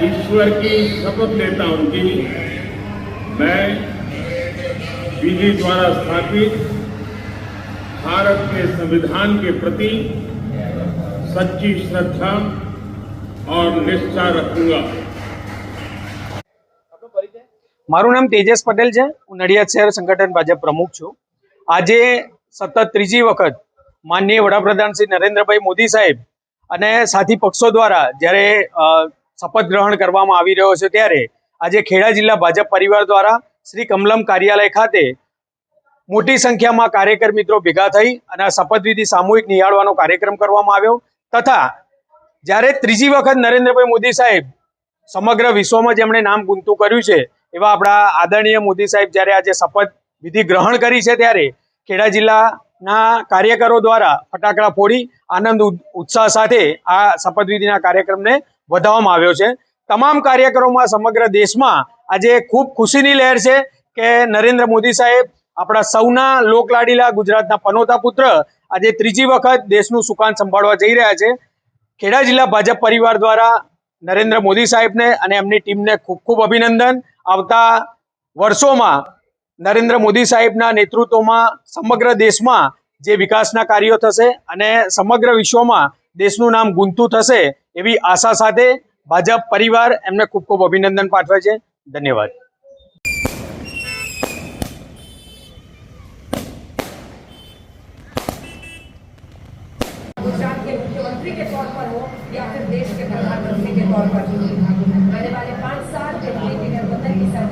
ईश्वर की शपथ लेता हूं कि मैं विधि द्वारा स्थापित भारत के संविधान के प्रति सच्ची श्रद्धा और निष्ठा रखूंगा મારું નામ તેજસ પટેલ છે હું નડિયાદ શહેર સંગઠન ભાજપ પ્રમુખ છું આજે સતત ત્રીજી વખત માનનીય વડાપ્રધાન શ્રી નરેન્દ્રભાઈ મોદી સાહેબ અને સાથી પક્ષો દ્વારા જ્યારે શપથ ગ્રહણ કરવામાં આવી રહ્યો છે ત્યારે આજે ખેડા જિલ્લા ભાજપ પરિવાર દ્વારા શ્રી કમલમ કાર્યાલય ખાતે મોટી સંખ્યામાં કાર્યકર મિત્રો ભેગા થઈ અને શપથવિધિ સામૂહિક નિહાળવાનો કાર્યક્રમ કરવામાં આવ્યો તથા જ્યારે ત્રીજી વખત નરેન્દ્રભાઈ મોદી સાહેબ સમગ્ર વિશ્વમાં જેમણે નામ ગુંતું કર્યું છે એવા આપણા આદરણીય મોદી સાહેબ જ્યારે આજે શપથ વિધિ ગ્રહણ કરી છે ત્યારે ખેડા જિલ્લાના કાર્યકરો દ્વારા ફટાકડા ફોડી આનંદ ઉત્સાહ સાથે આ શપથવિધિના કાર્યક્રમને વધાવવામાં આવ્યો છે. તમામ કાર્યકરોમાં સમગ્ર દેશમાં આજે ખૂબ ખુશીની લહેર છે કે નરેન્દ્ર મોદી સાહેબ આપણા સૌના લોકલાડીલા ગુજરાતના પનોતા પુત્ર આજે ત્રીજી વખત દેશનું સુકાન સંભાળવા જઈ રહ્યા છે. ખેડા જિલ્લા ભાજપ પરિવાર દ્વારા નરેન્દ્ર મોદી સાહેબને અને એમની ટીમને ખૂબ ખૂબ અભિનંદન. આવતા વર્ષોમાં નરેન્દ્ર મોદી સાહેબના નેતૃત્વમાં સમગ્ર દેશમાં જે વિકાસના કાર્યો થશે અને સમગ્ર વિશ્વમાં દેશનું નામ ગુંતું થશે એવી આશા સાથે ભાજપ પરિવાર એમને ખૂબ ખૂબ અભિનંદન પાઠવે છે ધન્યવાદ गुजरात के मुख्यमंत्री के तौर पर हो या फिर देश के प्रधानमंत्री के तौर पर आने वाले